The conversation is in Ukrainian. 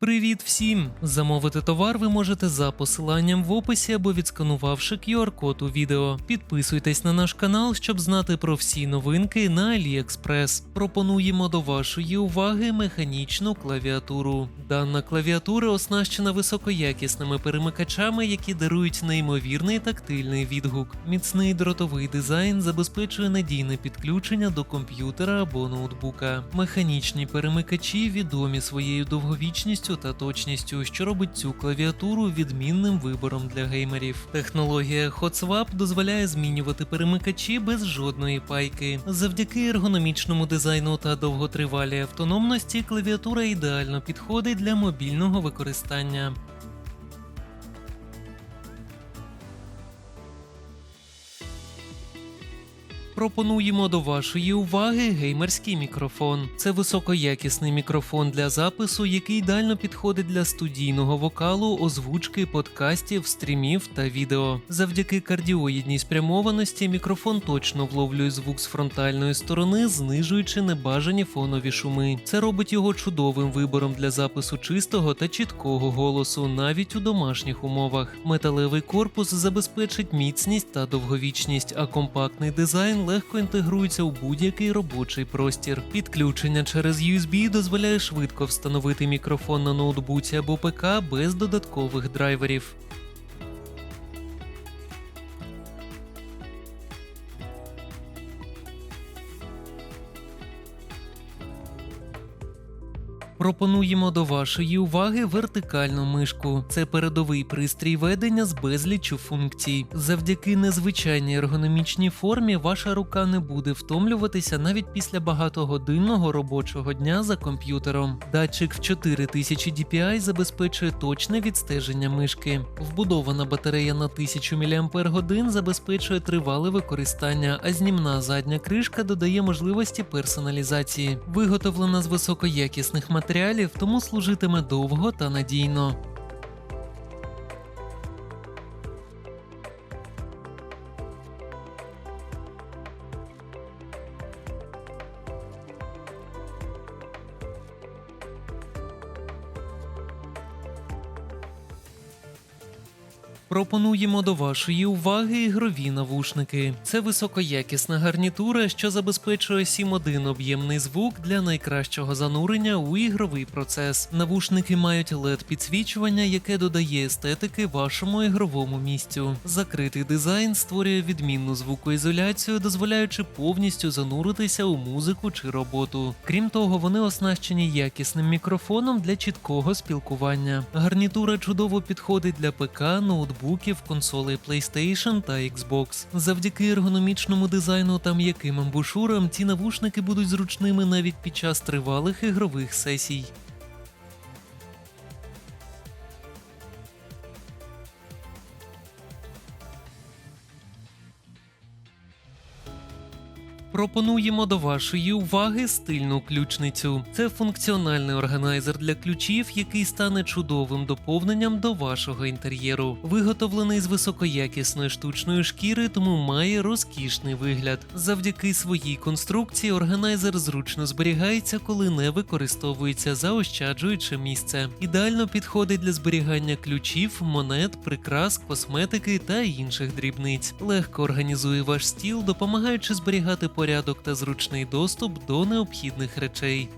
Привіт всім! Замовити товар ви можете за посиланням в описі або відсканувавши QR-код у відео. Підписуйтесь на наш канал, щоб знати про всі новинки на AliExpress. Пропонуємо до вашої уваги механічну клавіатуру. Дана клавіатура оснащена високоякісними перемикачами, які дарують неймовірний тактильний відгук. Міцний дротовий дизайн забезпечує надійне підключення до комп'ютера або ноутбука. Механічні перемикачі відомі своєю довговічністю та точністю, що робить цю клавіатуру відмінним вибором для геймерів. Технологія HotSwap дозволяє змінювати перемикачі без жодної пайки. Завдяки ергономічному дизайну та довготривалій автономності клавіатура ідеально підходить для мобільного використання. Пропонуємо до вашої уваги геймерський мікрофон. Це високоякісний мікрофон для запису, який ідеально підходить для студійного вокалу, озвучки, подкастів, стрімів та відео. Завдяки кардіоїдній спрямованості мікрофон точно вловлює звук з фронтальної сторони, знижуючи небажані фонові шуми. Це робить його чудовим вибором для запису чистого та чіткого голосу, навіть у домашніх умовах. Металевий корпус забезпечить міцність та довговічність, а компактний дизайн легко інтегрується у будь-який робочий простір. Підключення через USB дозволяє швидко встановити мікрофон на ноутбуці або ПК без додаткових драйверів. Пропонуємо до вашої уваги вертикальну мишку. Це передовий пристрій ведення з безліччю функцій. Завдяки незвичайній ергономічній формі ваша рука не буде втомлюватися навіть після багатогодинного робочого дня за комп'ютером. Датчик в 4000 DPI забезпечує точне відстеження мишки. Вбудована батарея на 1000 мАч забезпечує тривале використання, а знімна задня кришка додає можливості персоналізації. Виготовлена з високоякісних матеріалів, тому служитиме довго та надійно. Пропонуємо до вашої уваги ігрові навушники. Це високоякісна гарнітура, що забезпечує 7.1 об'ємний звук для найкращого занурення у ігровий процес. Навушники мають led підсвічування, яке додає естетики вашому ігровому місцю. Закритий дизайн створює відмінну звукоізоляцію, дозволяючи повністю зануритися у музику чи роботу. Крім того, вони оснащені якісним мікрофоном для чіткого спілкування. Гарнітура чудово підходить для ПК, ноутбуків, консолей PlayStation та Xbox. Завдяки ергономічному дизайну та м'яким амбушурам ці навушники будуть зручними навіть під час тривалих ігрових сесій. Пропонуємо до вашої уваги стильну ключницю. Це функціональний органайзер для ключів, який стане чудовим доповненням до вашого інтер'єру. Виготовлений з високоякісної штучної шкіри, тому має розкішний вигляд. Завдяки своїй конструкції органайзер зручно зберігається, коли не використовується, заощаджуючи місце. Ідеально підходить для зберігання ключів, монет, прикрас, косметики та інших дрібниць. Легко організує ваш стіл, допомагаючи зберігати порядок та зручний доступ до необхідних речей.